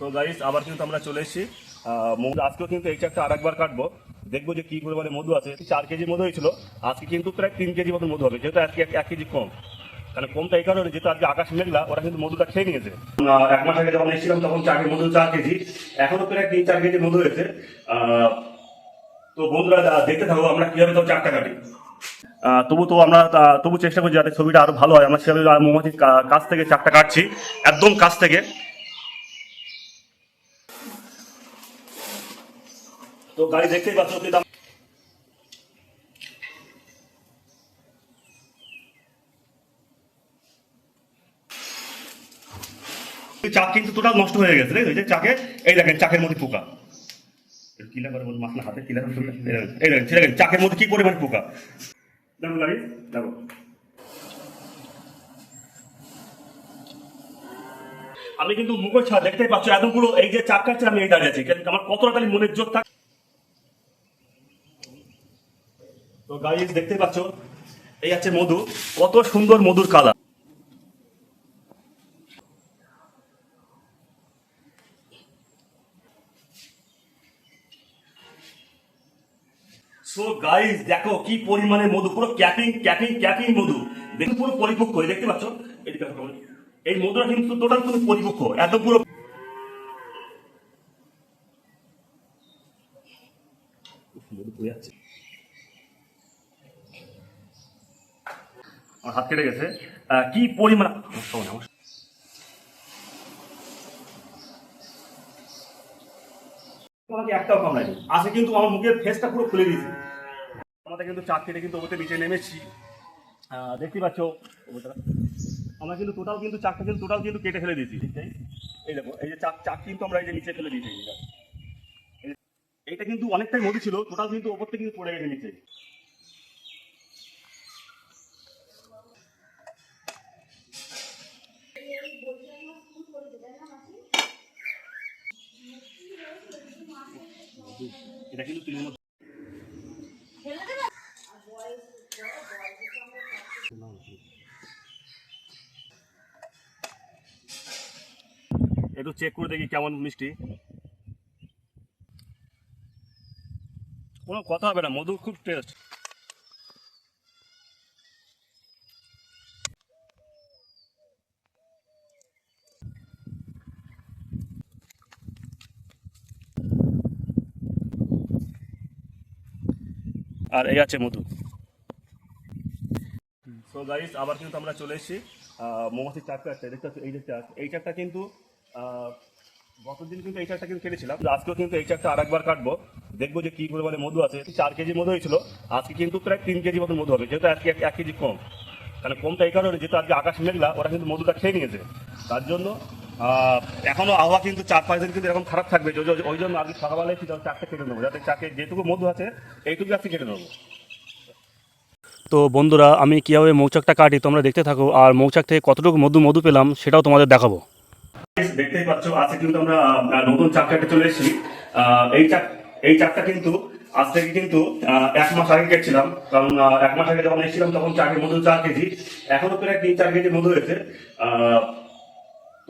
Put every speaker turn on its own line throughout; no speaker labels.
So guys আবার কিন্তু আমরা চলে এসেছি। মধু, আজকেও কিন্তু এই চারটা আরেকবার কাটবো। দেখব যে কি পরিমাণে মধু আছে। চার কেজি মধু হয়েছিল। আজকে কিন্তু প্রায় তিন কেজি মতো মধু হবে, যেহেতু আজকে এক- কেজি কম। মানে কমটা এই কারণে, যেহেতু আজকে আকাশ মেঘলা, ওরা কিন্তু মধুটা খেয়ে নিয়েছে। এক মাস আগে যখন এসেছিলাম, তখন চার মধু, চার কেজি। এখনও প্রায় তিন চার কেজি মধু হয়েছে। তো বন্ধুরা দেখতে থাকব আমরা কীভাবে তো চারটা কাটি। তবু তো আমরা তবু চেষ্টা করছি যাতে ছবিটা আরও ভালো হয়। আমরা সেভাবে মৌমাছির কাছ থেকে চারটা কাটছি। একদম কাছ থেকে। তো গাড়ি দেখতেই পাচ্ছ আম- এই চাক কিন্তু টোটাল নষ্ট হয়ে গেছে চাকে এই দেখেন চাকের মধ্যে পোকা। করে বল মাছ না হাতে এই দেখেন, চাকের মধ্যে কি পরিমাণ পোকা? দেখো গাড়ি দেখো। আমি কিন্তু মুখে ছাড়া দেখতেই পাচ্ছ পুরো এই যে চাক কাটছে আমি এই দাঁড়িয়ে আছি। কিন্তু আমার কতটা খালি মনের জোর থাকে তো গাইজ দেখতেই পাচ্ছ, এই আছে মধু। কত সুন্দর মধুর কালার সো দেখো কি পরিমাণে মধু, পুরো ক্যাপিং ক্যাপিং ক্যাপিং মধু। দেখুন, পুরো পরিপক্ক দেখতে পাচ্ছ? এই মধুটা কিন্তু টোটাল পুরো পরিপক্ক, এত পুরো মধু যাচ্ছে। আমার হাত কেটে গেছে। কি পরিমাণ আমাকে একটাও কিন্তু আমার মুখের ফেসটা কিন্তু কেটে কিন্তু নিচে নেমেছি। আমরা কিন্তু টোটাল কিন্তু কিন্তু কিন্তু কেটে ফেলে দিয়েছি। এই দেখো, এই যে কিন্তু আমরা এই যে নিচে ফেলে এইটা কিন্তু অনেকটাই মধু ছিল টোটাল কিন্তু ওপর থেকে কিন্তু পড়ে গেছে নিচে। এটা কিন্তু একটু চেক করে দেখি কেমন মিষ্টি। কোনো কথা হবে না, মধু খুব টেস্ট আর এই আছে মধু। সো গাইস আবার কিন্তু আমরা চলে এসেছি মৌমাছির চাকটা আছে, দেখতে এই যে চাক এই চাকটা কিন্তু গতদিন কিন্তু এই চাকটা কিন্তু কেটেছিলাম আজকেও কিন্তু এই চাকটা আরেকবার কাটবো। দেখব যে কি পরিমাণে মধু আছে চার কেজি মধু হয়েছিল, আজকে কিন্তু প্রায় তিন কেজি মতো মধু হবে, যেহেতু আজকে এক- কেজি কম। কারণ কমটা এই কারণে, যেহেতু আজকে আকাশ মেঘলা, ওরা কিন্তু মধুটা খেয়ে নিয়েছে। তার জন্য এখনও আবহাওয়া কিন্তু চার পাঁচ দিন কিন্তু এরকম খারাপ থাকবে। ওই জন্য আজকে সকালবেলায় কিন্তু চাকটা কেটে নেব। যাতে চাকে যেটুকু মধু আছে এইটুকু আজকে কেটে নেব।
তো বন্ধুরা আমি কীভাবে মৌচাকটা কাটি তোমরা দেখতে থাকো আর মৌচাক থেকে কতটুকু মধু মধু পেলাম সেটাও তোমাদের দেখাবো।
দেখতেই পাচ্ছ আজকে কিন্তু আমরা নতুন চাকটাতে চলে এসেছি। এই চাক এই চাকটা কিন্তু আজ থেকে কিন্তু এক মাস আগে কেটেছিলাম। কারণ এক মাস আগে যখন এসেছিলাম তখন চাকের মধু চার কেজি। এখনও প্রায় তিন চার কেজি মধু হয়েছে। আহ,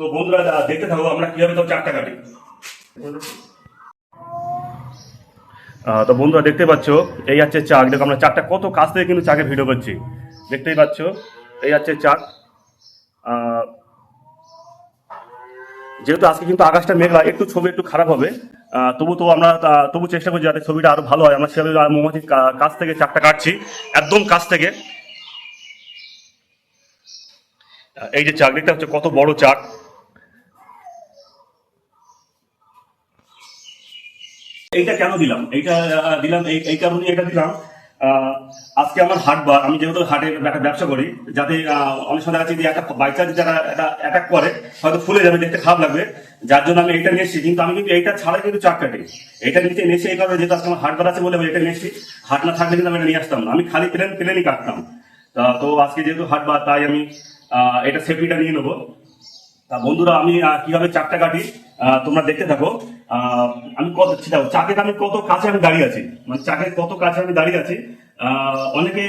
তো বন্ধুরা দেখতে থাকব আমরা কীভাবে তো চাকটা কাটি। তো বন্ধুরা দেখতে পাচ্ছ, এই আছে চাক। দেখো, আমরা চাকটা কত কাছ থেকে কিন্তু চাকের ভিডিও করছি। দেখতেই পাচ্ছ, এই আছে চাক। যেহেতু আজকে কিন্তু আকাশটা মেঘলা, একটু ছবি একটু খারাপ হবে। তবু তো আমরা তবু চেষ্টা করছি যাতে ছবিটা আরও ভালো হয়। আমরা সেভাবে মৌমাছির কাছ থেকে চাকটা কাটছি, একদম কাছ থেকে। এই যে চাক, দেখতে হচ্ছে কত বড় চাক। এইটা কেন দিলাম? এইটা দিলাম, এই কারণে এটা দিলাম। আজকে আমার হাট বার। আমি যেহেতু হাটের একটা ব্যবসা করি, যাতে অনেক সময় যাচ্ছে যে একটা বাই চান্স যারা একটা অ্যাটাক করে, হয়তো ফুলে যাবে, দেখতে খারাপ লাগবে। যার জন্য আমি এইটা নিয়ে এসেছি কিন্তু আমি কিন্তু এইটা ছাড়াই কিন্তু চাক কাটি। এইটা নিচে এসে এই কারণে, যেহেতু আজকে আমার হাটবার আছে বলে এটা নিয়ে এসেছি হাট না থাকলে কিন্তু আমি এটা নিয়ে আসতাম না। আমি খালি প্লেন, প্লেনই কাটতাম। তা আজকে যেহেতু হাটবার তাই আমি এটা সেফটিটা নিয়ে নেব। তা বন্ধুরা, আমি কীভাবে চাকটা কাটি? তোমরা দেখতে থাকো আমি কত দেখো চাকের আমি কত কাছে আমি দাঁড়িয়ে আছি। মানে চাকের কত কাছে আমি দাঁড়িয়ে আছি। অনেকে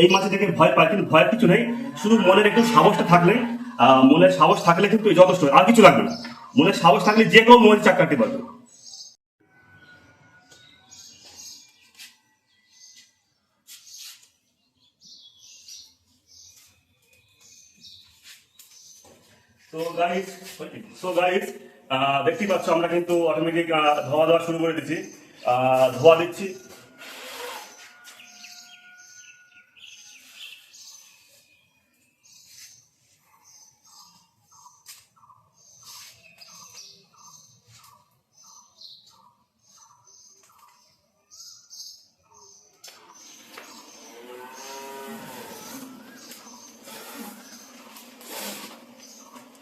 এই মাসে থেকে ভয় পায়, কিন্তু ভয়ের কিছু নেই। শুধু মনের একটু সাহসটা থাকলে মনের সাহস থাকলে কিন্তু যথেষ্ট, আর কিছু লাগবে না। মনের সাহস থাকলে যে কেউ মনের চাক কাটতে পারবে। তো গাইস সো গাইস দেখতেই পাচ্ছ আমরা কিন্তু অটোমেটিক ধোয়া দেওয়া শুরু করে দিচ্ছি। ধোয়া দিচ্ছি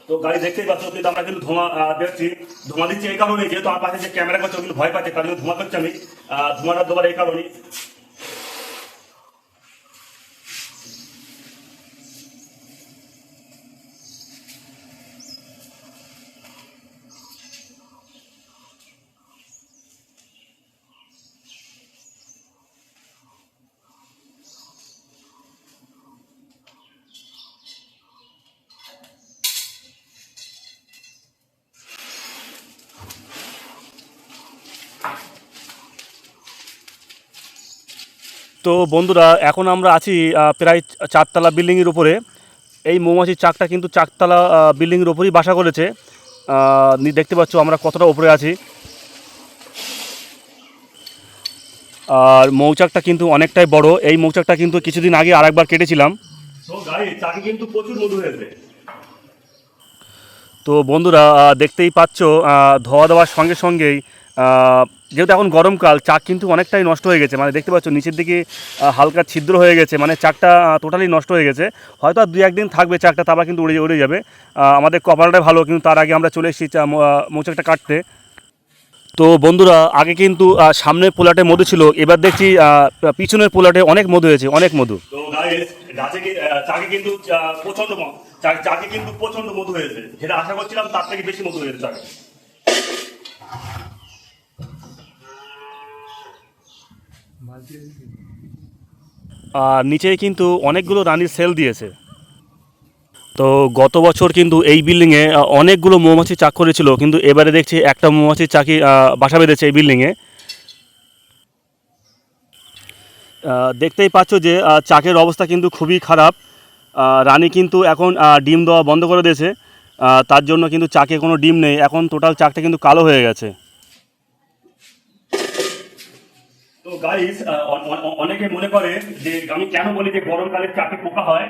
তো গাড়ি দেখতেই পাচ্ছ কিন্তু আমরা কিন্তু ধোঁয়া দেখছি। ধোঁয়া দিচ্ছি এই কারণে যেহেতু আমার পাশে যে ক্যামেরা করছে ভয় পাচ্ছে জন্য ধোঁয়া করছে আমি। ধোঁয়াটা দেওয়ার এই কারণে
তো বন্ধুরা এখন আমরা আছি প্রায় চারতলা বিল্ডিংয়ের উপরে। এই মৌমাছির চাকটা কিন্তু চারতলা বিল্ডিংয়ের উপরেই বাসা করেছে। দেখতে পাচ্ছ আমরা কতটা উপরে আছি। আর মৌচাকটা কিন্তু অনেকটাই বড়। এই মৌচাকটা কিন্তু কিছুদিন আগে আরেকবার কেটেছিলাম।
তো কিন্তু প্রচুর মধু হয়েছে।
তো বন্ধুরা দেখতেই পাচ্ছ ধোয়া দেওয়ার সঙ্গে সঙ্গেই যেহেতু এখন গরমকাল, চাক কিন্তু অনেকটাই নষ্ট হয়ে গেছে। মানে দেখতে পাচ্ছ, নিচের দিকে হালকা ছিদ্র হয়ে গেছে। মানে চাকটা টোটালি নষ্ট হয়ে গেছে। হয়তো আর দুই একদিন থাকবে চাকটা, তারপর কিন্তু উড়ে উড়ে যাবে। আমাদের কপালটাই ভালো, কিন্তু তার আগে আমরা চলে এসেছি মৌচাকটা কাটতে। তো বন্ধুরা, আগে কিন্তু সামনের পোলাটে মধু ছিল। এবার দেখছি পিছনের পোলাটে অনেক মধু হয়েছে, অনেক মধু।
কিন্তু প্রচণ্ড চাকে কিন্তু প্রচণ্ড মধু হয়েছে। যেটা আশা করছিলাম তার থেকে বেশি মধু হয়েছে চাকে।
আর নিচে কিন্তু অনেকগুলো রানীর সেল দিয়েছে। তো গত বছর কিন্তু এই বিল্ডিংয়ে অনেকগুলো মৌমাছি চাক করেছিল, কিন্তু এবারে দেখছি একটা মৌমাছির চাকি বাসা বেঁধেছে এই বিল্ডিংয়ে। দেখতেই পাচ্ছ যে চাকের অবস্থা কিন্তু খুবই খারাপ। রানী কিন্তু এখন ডিম দেওয়া বন্ধ করে দিয়েছে। তার জন্য কিন্তু চাকে কোনো ডিম নেই। এখন টোটাল চাকটা কিন্তু কালো হয়ে গেছে।
তো গাইস অনেকে মনে করে যে আমি কেন বলি যে গরমকালে চাকে পোকা হয়?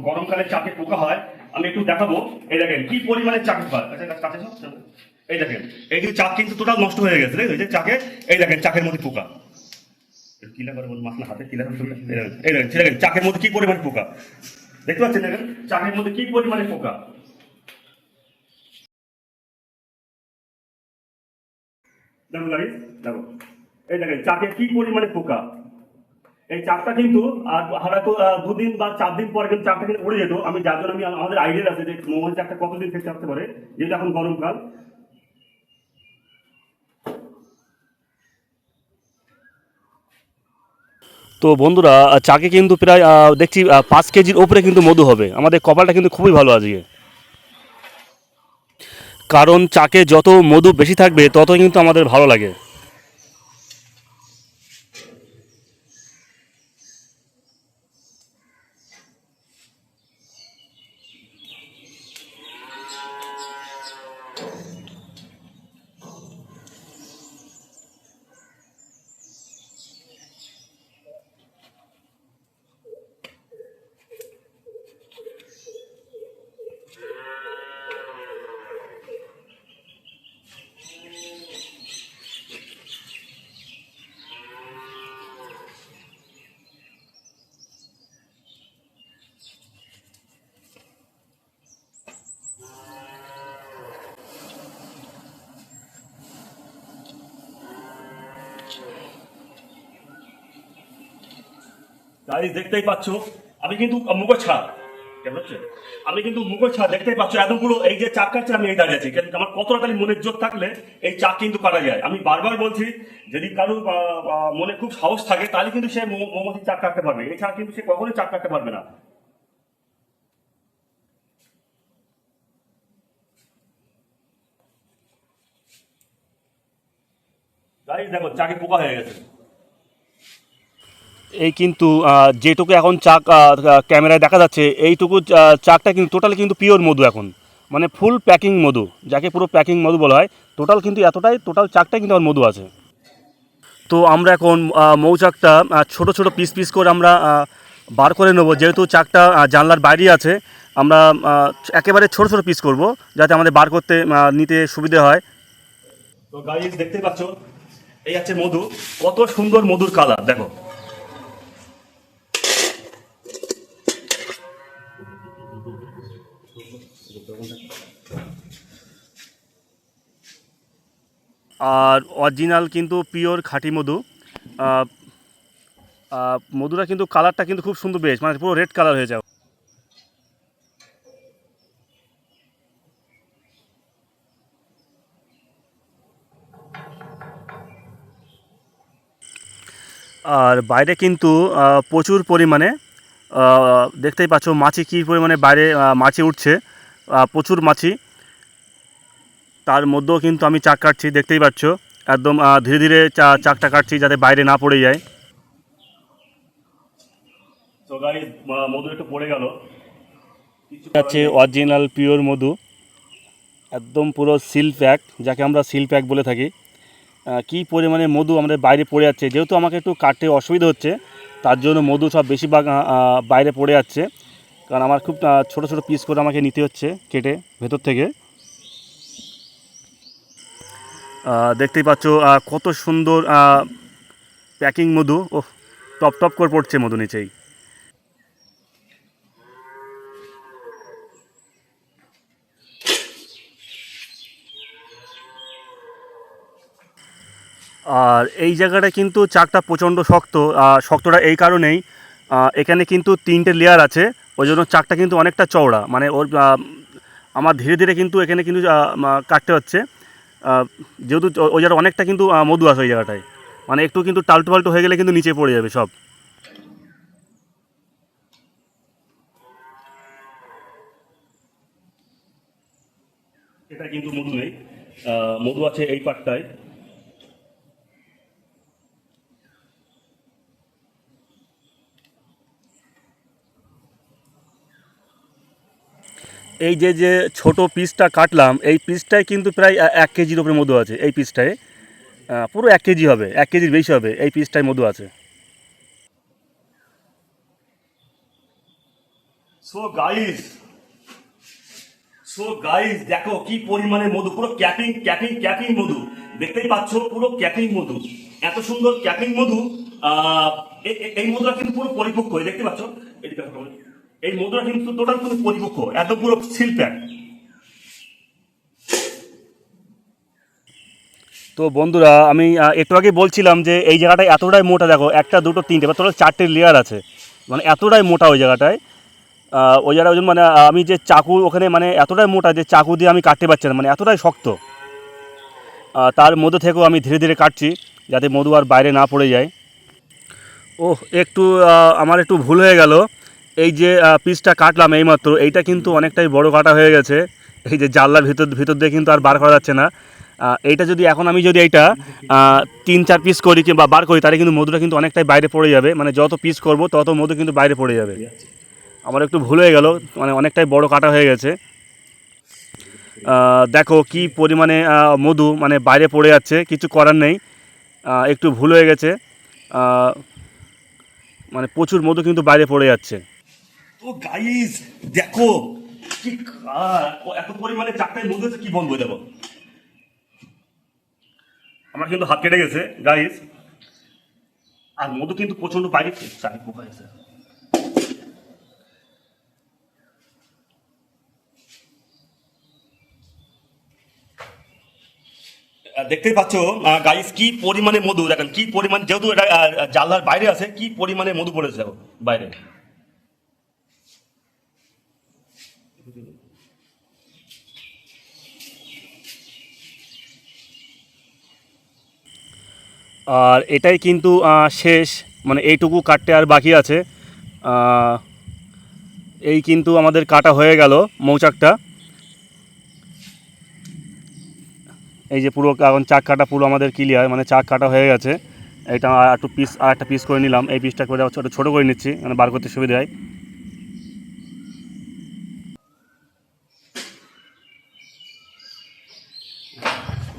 গরমকালে চাকে পোকা হয়? আমি একটু দেখাবো। এই দেখেন কি পরিমাণে চাক পোকা আচ্ছা, কাছে- এই দেখেন এই কিন্তু চাক কিন্তু টোটাল নষ্ট হয়ে গেছে দেখো এই যে চাকে এই দেখেন চাকের মধ্যে পোকা। কিলা হাতে কিলা এই চাকের মধ্যে কি পরিমাণে পোকা? দেখতে পাচ্ছেন দেখেন চাকের মধ্যে কি পরিমাণে পোকা? দেখুন গাড়ি দেখো। এই দেখেন, চাকে কি পরিমাণে পোকা? এই চাকটা কিন্তু হয়তো দুদিন বা চার দিন পরে কিন্তু চাকটা কিন্তু উড়ে যেত। আমি যার জন্য আমি আমাদের আইডিয়া আছে যে মোবাইল চাকটা কতদিন থেকে থাকতে পারে, যেহেতু এখন গরমকাল।
তো বন্ধুরা চাকে কিন্তু প্রায় দেখছি পাঁচ কেজির ওপরে কিন্তু মধু হবে। আমাদের কপালটা কিন্তু খুবই ভালো আজকে। কারণ চাকে যত মধু বেশি থাকবে তত কিন্তু আমাদের ভালো লাগে।
গাড়ি দেখতেই পাচ্ছ, আমি কিন্তু মুখো ছাড় কেমন হচ্ছে? আমি কিন্তু মুখো ছাড় দেখতেই পাচ্ছ এতগুলো এই যে চাক কাটছে আমি এই দাঁড়িয়ে আছি। কিন্তু আমার কতটা খালি মনের জোর থাকলে এই চাক কিন্তু কাটা যায়। আমি বারবার বলছি, যদি কারোর মনে খুব সাহস থাকে, তাহলে কিন্তু সে মোমবাতির চাক কাটতে পারবে। এছাড়া কিন্তু সে কখনোই চাক কাটতে পারবে না।
গাড়ি দেখো, চাকে পোকা হয়ে গেছে।
এই কিন্তু যেটুকু এখন চাক ক্যামেরায় দেখা যাচ্ছে, এইটুকু চাকটা কিন্তু টোটাল কিন্তু পিওর মধু এখন। মানে ফুল প্যাকিং মধু, যাকে পুরো প্যাকিং মধু বলা হয়, টোটাল কিন্তু এতটাই, টোটাল চাকটাই কিন্তু আমার মধু আছে। তো আমরা এখন মৌচাকটা ছোট ছোট পিস পিস করে আমরা বার করে নেব। যেহেতু চাকটা জানলার বাইরে আছে, আমরা একেবারে ছোট ছোট পিস করব, যাতে আমাদের বার করতে নিতে সুবিধে হয়।
তো গাইস দেখতে পাচ্ছ, এই আছে মধু। কত সুন্দর মধুর কালার দেখো।
আর অরিজিনাল কিন্তু পিওর খাঁটি মধু। মধুটা কিন্তু কালারটা কিন্তু খুব সুন্দর বেশ মানে পুরো রেড কালার হয়ে যাও আর বাইরে কিন্তু প্রচুর পরিমাণে দেখতেই পাচ্ছ মাছি কী পরিমাণে বাইরে মাছি উঠছে। প্রচুর মাছি। তার মধ্যেও কিন্তু আমি চাক কাটছি দেখতেই পাচ্ছ। একদম ধীরে ধীরে চা- চাকটা কাটছি যাতে বাইরে না পড়ে যায়।
তো মধু একটু পড়ে গেল।
আছে অরিজিনাল পিওর মধু। একদম পুরো সিল প্যাক যাকে আমরা সিল প্যাক বলে থাকি। কী পরিমাণে মধু আমাদের বাইরে পড়ে যাচ্ছে যেহেতু আমাকে একটু কাটতে অসুবিধা হচ্ছে তার জন্য মধু সব বেশিরভাগ বাইরে পড়ে যাচ্ছে। কারণ আমার খুব ছোট ছোট পিস করে আমাকে নিতে হচ্ছে কেটে ভেতর থেকে। দেখতেই পাচ্ছ কত সুন্দর প্যাকিং মধু। ও টপ টপ করে পড়ছে মধু নিচেই। আর এই জায়গাটা কিন্তু চাকটা প্রচণ্ড শক্ত শক্তটা এই কারণেই এখানে কিন্তু তিনটে লেয়ার আছে, ওই জন্য চাকটা কিন্তু অনেকটা চওড়া। মানে ওর আমার ধীরে ধীরে কিন্তু এখানে কিন্তু কাটতে হচ্ছে। যেহেতু ওই জায়গাটা অনেকটা কিন্তু মধু আছে ওই জায়গাটায়। মানে একটু কিন্তু টালটু পাল্টু হয়ে গেলে কিন্তু নিচে পড়ে যাবে সব।
এটা কিন্তু মধু নেই। মধু আছে এই পাটটায়।
এই যে যে ছোট পিসটা কাটলাম, এই পিসটায় কিন্তু প্রায় এক কেজির উপরে মধু আছে। এই পিসটায় পুরো এক কেজি হবে, এক কেজির বেশি হবে এই পিসটায় মধু আছে।
সো গাইস সো গাইস দেখো কি পরিমাণে মধু, পুরো ক্যাপিং ক্যাপিং ক্যাপিং মধু। দেখতেই পাচ্ছ, পুরো ক্যাপিং মধু। এত সুন্দর ক্যাপিং মধু এই মধুটা কিন্তু পুরো পরিপক্ক, দেখতে পাচ্ছ? কেমন। এই মধুটা কিন্তু টোটাল পুরো পরিপক্ক, এত পুরো সিল
তো বন্ধুরা, আমি একটু আগে বলছিলাম যে এই জায়গাটায় এতটাই মোটা, দেখো, একটা, দুটো, তিনটে, বা টোটাল চারটে লেয়ার আছে। মানে এতটাই মোটা ওই জায়গাটায়। ওই জায়গায় ওই জন্য মানে আমি যে চাকু ওখানে মানে এতটাই মোটা যে চাকু দিয়ে আমি কাটতে পারছি না মানে এতটাই শক্ত। তার মধ্যে থেকেও আমি ধীরে ধীরে কাটছি, যাতে মধু আর বাইরে না পড়ে যায়। ও একটু আমার একটু ভুল হয়ে গেল। এই যে পিসটা কাটলাম এইমাত্র, এইটা কিন্তু অনেকটাই বড় কাটা হয়ে গেছে। এই যে জানলার ভিতর ভিতর দিয়ে কিন্তু আর বার করা যাচ্ছে না। এইটা যদি এখন আমি যদি এইটা তিন, চার পিস করি কিংবা বার করি, তাহলে কিন্তু মধুটা কিন্তু অনেকটাই বাইরে পড়ে যাবে। মানে যত পিস করব, তত মধু কিন্তু বাইরে পড়ে যাবে। আমার একটু ভুল হয়ে গেল মানে অনেকটাই বড় কাটা হয়ে গেছে। দেখো কি পরিমাণে মধু মানে বাইরে পড়ে যাচ্ছে, কিছু করার নেই। একটু ভুল হয়ে গেছে। মানে প্রচুর মধু কিন্তু বাইরে পড়ে যাচ্ছে।
তো গাইস দেখো কি এত পরিমাণে চারটায় মধু কি দেখো। আমার কিন্তু হাত কেটে গেছে গাইস আর মধু কিন্তু প্রচণ্ড চারি পোকা এসে দেখতেই পাচ্ছ গাইস কি পরিমাণে মধু, দেখেন, কি পরিমাণ, যেহেতু এটা জানলার বাইরে আছে, কি পরিমাণে মধু পড়েছে বাইরে।
আর এটাই কিন্তু শেষ। মানে এইটুকু কাটতে আর বাকি আছে। এই কিন্তু আমাদের কাটা হয়ে গেল মৌচাকটা।
এই যে পুরো এখন চাক কাটা পুরো আমাদের ক্লিয়ার মানে চাক কাটা হয়ে গেছে। এটা আর একটু পিস আর একটা পিস করে নিলাম। এই পিসটা করে ছোটো ছোটো করে নিচ্ছি মানে বার করতে সুবিধা হয়।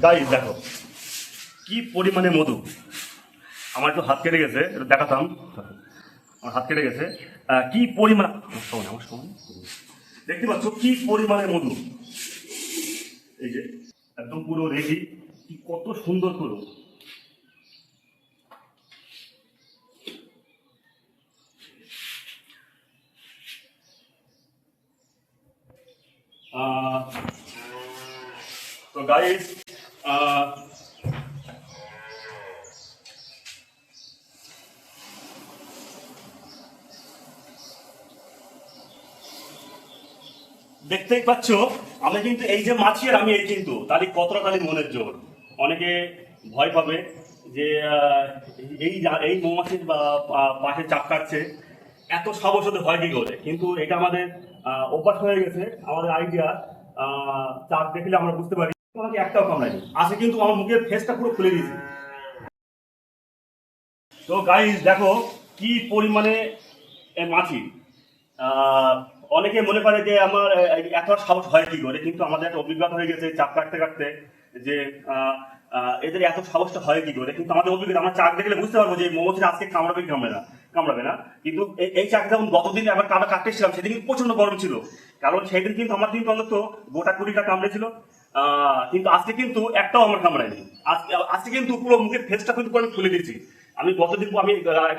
গাইস দেখো কি পরিমাণে মধু? আমার একটু হাত কেটে গেছে একটু দেখাতাম। আমার হাত কেটে গেছে। কি পরিমাণ আমার সমান, আমার সমান। দেখতে পাচ্ছ কি পরিমাণে মধু? এই যে একদম পুরো রেডি। কি কত সুন্দর আহ, তো গাইস দেখতেই পাচ্ছ আমি কিন্তু এই যে মাছি আর আমি এই কিন্তু তারই কতটা খালি মনের জোর? অনেকে ভয় পাবে যে এই এই মৌমাছির পাশে চাপ কাটছে, এত সাহস হতে হয় কি করে? কিন্তু এটা আমাদের অভ্যাস হয়ে গেছে, আমাদের আইডিয়া চাপ দেখলে আমরা বুঝতে পারি। আমাকে একটাও কামড়ায়নি আজকে কিন্তু আমার মুখের ফেসটা পুরো খুলে দিয়েছে। তো গাইজ দেখো কি পরিমাণে মাছি অনেকে মনে করে যে আমার এত সাহস হয় কি করে? কিন্তু আমাদের একটা অভিজ্ঞতা হয়ে গেছে চাপ কাটতে কাটতে যে এদের এত সাহসটা হয় কি করে? কিন্তু আমাদের অভিজ্ঞতা, আমরা চাক দেখলে বুঝতে পারব যে মৌমাছি আজকে কামড়াবে কামড়ে না, কামড়াবে না। কিন্তু এই- এই চাক যখন গতদিন আবার কাটা কাটতেছিলাম সেদিন কিন্তু প্রচণ্ড গরম ছিল। কারণ সেদিন কিন্তু আমার কিন্তু অন্তত গোটা কুড়িটা কামড়েছিল। কিন্তু আজকে কিন্তু একটাও আমার কামড়ায়নি। আজকে আজকে কিন্তু পুরো মুখের ফেসটা কিন্তু খুলে দিয়েছি। আমি গতদিন আমি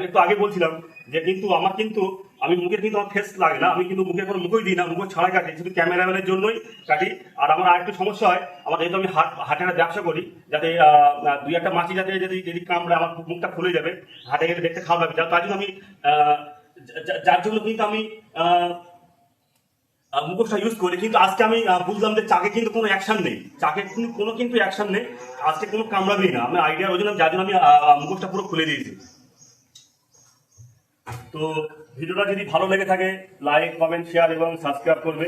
একটু আগে বলছিলাম যে কিন্তু আমার কিন্তু আমি মুখের কিন্তু আমার ফেস লাগে না, আমি কিন্তু মুখের কোনো মুখই দিই না, মুখ ছাড়া কাটি শুধু ক্যামেরাম্যানের জন্যই কাটি। আর আমার আরেকটু সমস্যা হয়, আমার যেহেতু আমি হাট হাটের ব্যবসা করি, যাতে দুই একটা মাছি যাতে, যদি যদি কামড়ে আমার মুখটা খুলে যাবে, হাটে গেলে দেখতে খারাপ লাগবে। তার জন্য আমি যার জন্য কিন্তু আমি মুখোশটা ইউজ করি। কিন্তু আজকে আমি বুঝলাম যে চাকে কিন্তু কোনো অ্যাকশন নেই। চাকে কিন্তু কোনো কিন্তু অ্যাকশন নেই। আজকে কোনো কামড়াবেই না। আমি আইডিয়া ওই জন্য যার জন্য আমি মুখোশটা পুরো খুলে দিয়েছি। তো ভিডিওটা যদি ভালো লেগে থাকে লাইক কমেন্ট শেয়ার এবং সাবস্ক্রাইব করবে।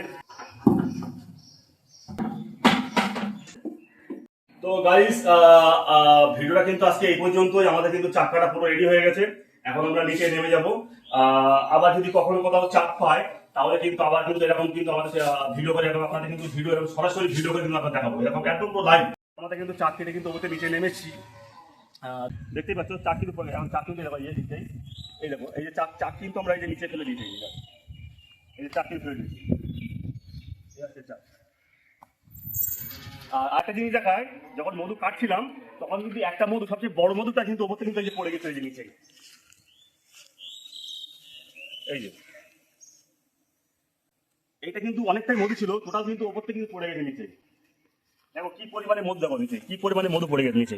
তো গাইস ভিডিওটা কিন্তু আজকে এই পর্যন্তই। আমাদের কিন্তু চাকাটা পুরো রেডি হয়ে গেছে। এখন আমরা নিচে নেমে যাব। আবার যদি কখনো কোথাও চাপ পায়, তাহলে কিন্তু আবার কিন্তু এরকম কিন্তু আমাদের ভিডিও করে এরকম আপনাদের কিন্তু ভিডিও সরাসরি ভিডিও করে কিন্তু আপনাদের দেখাবো। এরকম একদম পুরো লাইভ আমাদের কিন্তু কেটে কিন্তু ওতে নিচে নেমেছি। দেখতেই পাচ্ছ চাক কিন্তু পড়ে এখন চাক এরকম ইয়ে দিচ্ছে। এই দেখো, এই যে চাক চাক কিন্তু আমরা এই যে নিচে ফেলে দিয়েছি, এই যে। এই যে চাক ফেলে দিয়েছি। আর একটা জিনিস দেখায়, যখন মধু কাটছিলাম, তখন কিন্তু একটা মধু, সবচেয়ে বড় মধুটা কিন্তু ওপর কিন্তু এই যে পড়ে গেছে, এই যে নিচে। এই যে। এইটা কিন্তু অনেকটাই মধু ছিল টোটাল কিন্তু ওপর থেকে কিন্তু পড়ে গেছে নিচে। দেখো, কি পরিমাণে মধু দেখো নিচে, কি পরিমাণে মধু পড়ে গেছে নিচে।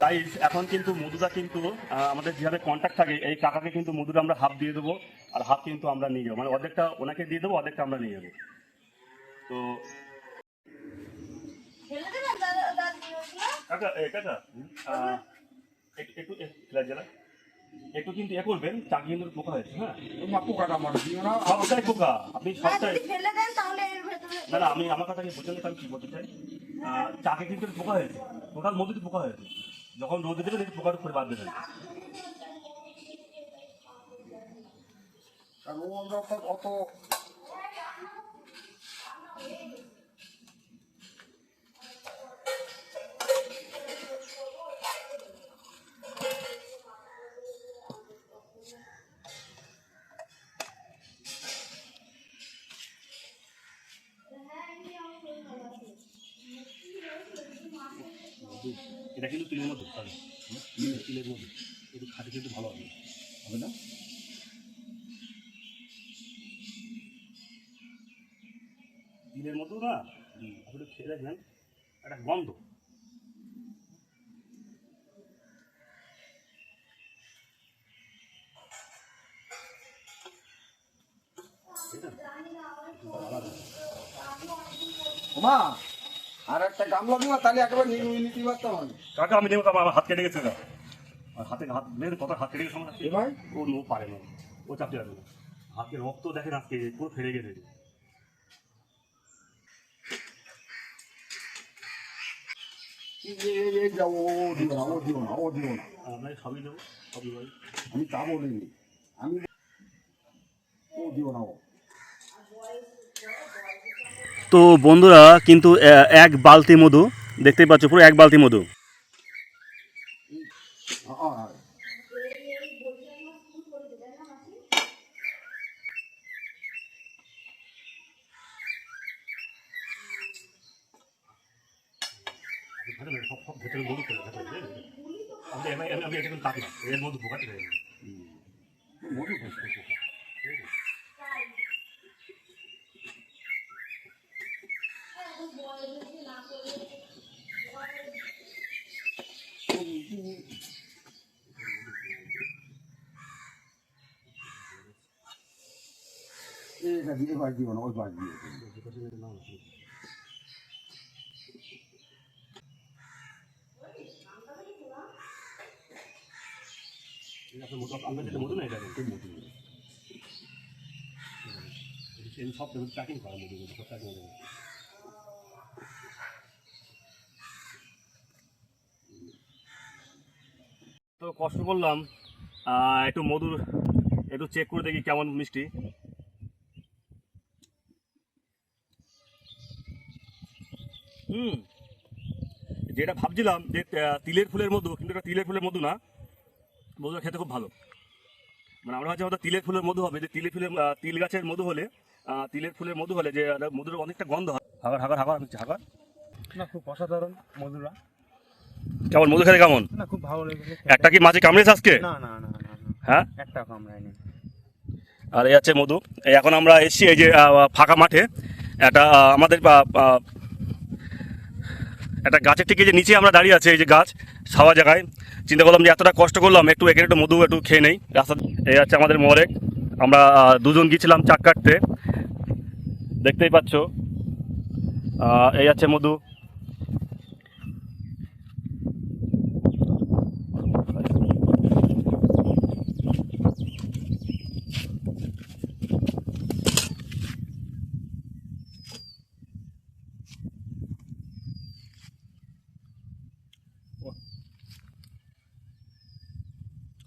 তাই এখন কিন্তু মধুটা কিন্তু আমাদের যেভাবে কন্ট্যাক্ট থাকে এই টাকাকে কিন্তু মধুটা আমরা হাফ দিয়ে দেবো আর হাফ কিন্তু আমরা নিয়ে যাব। মানে অর্ধেকটা ওনাকে দিয়ে দেবো অর্ধেকটা আমরা নিয়ে যাব। তো? কাকা কাকা একটু একটু কিন্তু এ করবেন কিন্তু পোকা হয়েছে হ্যাঁ?
তোমার পোকাটা আমার দিও না।
সবটাই পোকা আপনি সবটাই
যদি ফেলে দেন তাহলে এর ভেতরে
না না আমি আমার কথাকে বোঝেন আমি কি বলতে চাই? চাকে কিন্তু পোকা হয়েছে টোটাল মধ্যে পোকা হয়েছে। যখন রোদে দেবে দেখি প্রকাশ করে বাঁধবে
আর ও আমরা অত
এটা কিন্তু তিলের মধ্যে হবে তিলের মধ্যে। একটু খাটে কিন্তু ভালো হবে। হবে না? তিলের মতো না আপনি খেয়ে দেখবেন, একটা গন্ধ।
দিবা তাহলে একেবারে নিতে পারতাম আমি
কাকা আমি নেব আমার হাত কেটে গেছে। না আর হাতে হাত মেরে কত হাত কেটে গেছে আমার
এ ভাই
ও নো পারে না। ও চাপতে পারবে না। হাতে রক্ত দেখেন আজকে পুরো ফেরে গেছে।
আমি তা বলিনি। আমি ও দিও না ও।
তো বন্ধুরা কিন্তু এক বালতি মধু দেখতেই পাচ্ছ পুরো এক বালতি মধু
মধু করে ভেতরে আমি আমি আমি আমি এটা দেয়
এবার দিও না ওই বার দিয়ে
সব প্যাকিং করা। মধু সব প্যাকিং তো কষ্ট করলাম। একটু মধুর, একটু চেক করে দেখি কেমন মিষ্টি। হুম। যেটা ভাবছিলাম যে তিলের ফুলের মধু, কিন্তু এটা তিলের ফুলের মধু না। মধুটা খেতে খুব ভালো। মানে আমরা হয়তো হয়তো তিলের ফুলের মধু হবে, যে তিলের ফুলের তিল গাছের মধু হলে তিলের ফুলের মধু হলে যে মধুর অনেকটা গন্ধ হয়। হাগার হাগার হাগার আমি হাগার।
না, খুব অসাধারণ মধুরা
কেমন মধু খেতে কেমন?
না খুব ভালো লেগেছে
একটা কি মাঝে কামড়েছে আজকে?
না না না
হ্যাঁ?
একটা কামড়ায়নি।
আর এই আছে মধু। এখন আমরা এসেছি এই যে ফাঁকা মাঠে। একটা আমাদের একটা গাছের ঠিক যে নিচে আমরা দাঁড়িয়ে আছি এই যে গাছ ছাওয়া জায়গায়। চিন্তা করলাম যে এতটা কষ্ট করলাম একটু এখানে একটু মধু একটু খেয়ে নেই। রাস্তা এই আছে আমাদের মরেক আমরা দুজন গিয়েছিলাম চাক কাটতে। দেখতেই পাচ্ছ। এই আছে মধু।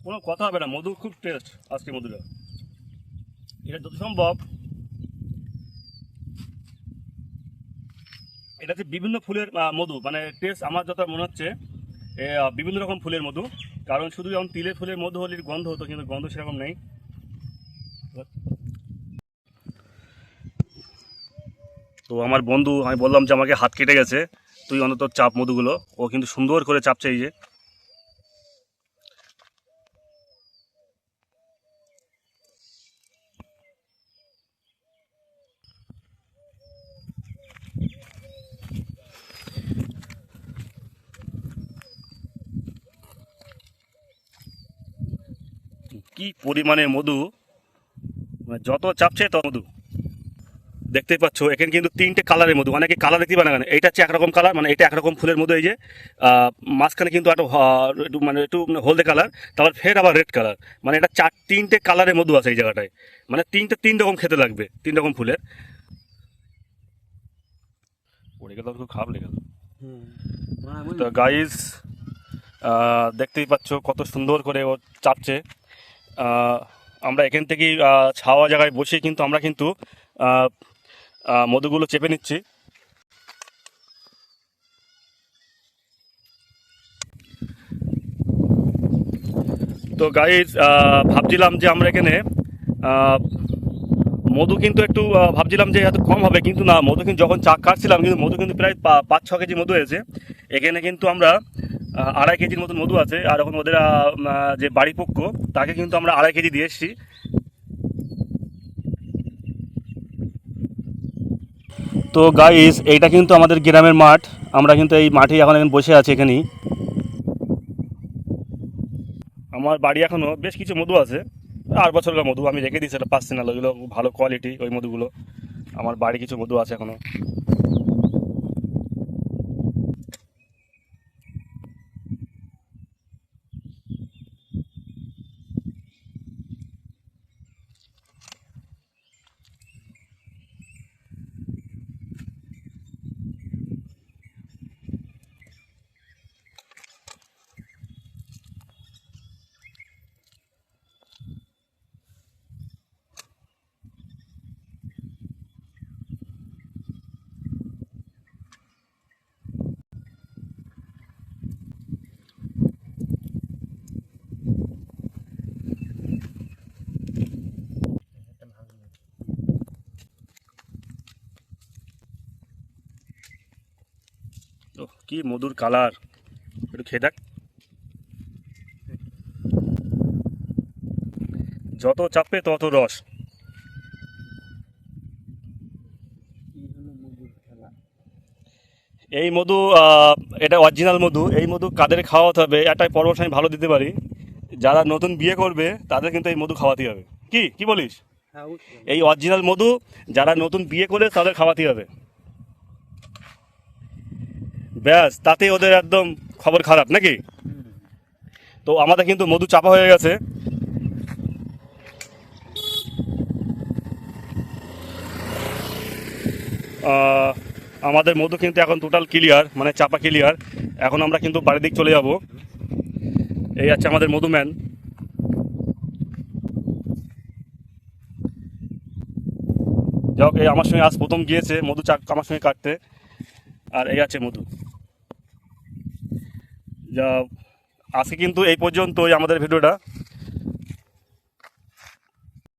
কোনো কথা হবে না। মধু খুব টেস্ট আজকে মধুটা। এটা যত সম্ভব এটা হচ্ছে বিভিন্ন ফুলের মধু। মানে টেস্ট আমার যত মনে হচ্ছে বিভিন্ন রকম ফুলের মধু। কারণ শুধু যেমন তিলের ফুলের মধু হলে গন্ধ হতো, কিন্তু গন্ধ সেরকম নেই। তো আমার বন্ধু, আমি বললাম যে আমাকে হাত কেটে গেছে। তুই অন্তত চাপ মধুগুলো। ও কিন্তু সুন্দর করে চাপছে এই যে। কি পরিমাণে মধু? মানে যত চাপছে তত মধু। দেখতেই পাচ্ছ এখানে কিন্তু তিনটে কালারের মধু। অনেকে কালার দেখতে পায় না কেন? এটা হচ্ছে একরকম কালার মানে এটা একরকম ফুলের মধু এই যে মাঝখানে কিন্তু একটা একটু মানে একটু হলদে কালার তারপর ফের আবার রেড কালার মানে এটা চার তিনটে কালারের মধু আছে এই জায়গাটায়। মানে তিনটে তিন রকম খেতে লাগবে তিন রকম ফুলের। পড়ে গেল খুব খারাপ লেগে গেল তো গাইস দেখতেই পাচ্ছ কত সুন্দর করে ও চাপছে। আমরা এখান থেকেই ছাওয়া জায়গায় বসে কিন্তু আমরা কিন্তু মধুগুলো চেপে নিচ্ছি। তো গাইজ ভাবছিলাম যে আমরা এখানে মধু কিন্তু একটু ভাবছিলাম যে এত কম হবে, কিন্তু না, মধু কিন্তু যখন চা কাটছিলাম কিন্তু মধু কিন্তু প্রায় পাঁচ ছ কেজি মধু হয়েছে। এখানে কিন্তু আমরা আড়াই কেজির মতন মধু আছে, আর এখন ওদের যে বাড়ি পক্ষ, তাকে কিন্তু আমরা আড়াই কেজি দিয়ে এসেছি। তো গাইস এইটা কিন্তু আমাদের গ্রামের মাঠ। আমরা কিন্তু এই মাঠে এখন এখন বসে আছি এখানেই। আমার বাড়ি এখনও বেশ কিছু মধু আছে। আট বছরের মধু আমি রেখে দিয়েছি একটা পার্সোনাল ওইগুলো ভালো কোয়ালিটি ওই মধুগুলো। আমার বাড়ি কিছু মধু আছে এখনও ও কি মধুর কালার একটু খেয়ে দেখ। যত চাপে তত রস। এই মধু এটা অরিজিনাল মধু। এই মধু কাদের খাওয়াতে হবে? একটাই পরামর্শ আমি ভালো দিতে পারি। যারা নতুন বিয়ে করবে তাদের কিন্তু এই মধু খাওয়াতে হবে। কি? কি বলিস?
হ্যাঁ
এই অরিজিনাল মধু যারা নতুন বিয়ে করে তাদের খাওয়াতে হবে। ব্যাস তাতে ওদের একদম খবর খারাপ, নাকি? তো আমাদের কিন্তু মধু চাপা হয়ে গেছে। আমাদের মধু কিন্তু এখন টোটাল ক্লিয়ার মানে চাপা ক্লিয়ার এখন আমরা কিন্তু বাড়ির দিক চলে যাব। এই আছে আমাদের মধুম্যান যাক এই আমার সঙ্গে আজ প্রথম গিয়েছে, মধু চাক আমার সঙ্গে কাটতে। আর এই আছে মধু। যা আজকে কিন্তু এই পর্যন্তই আমাদের ভিডিওটা।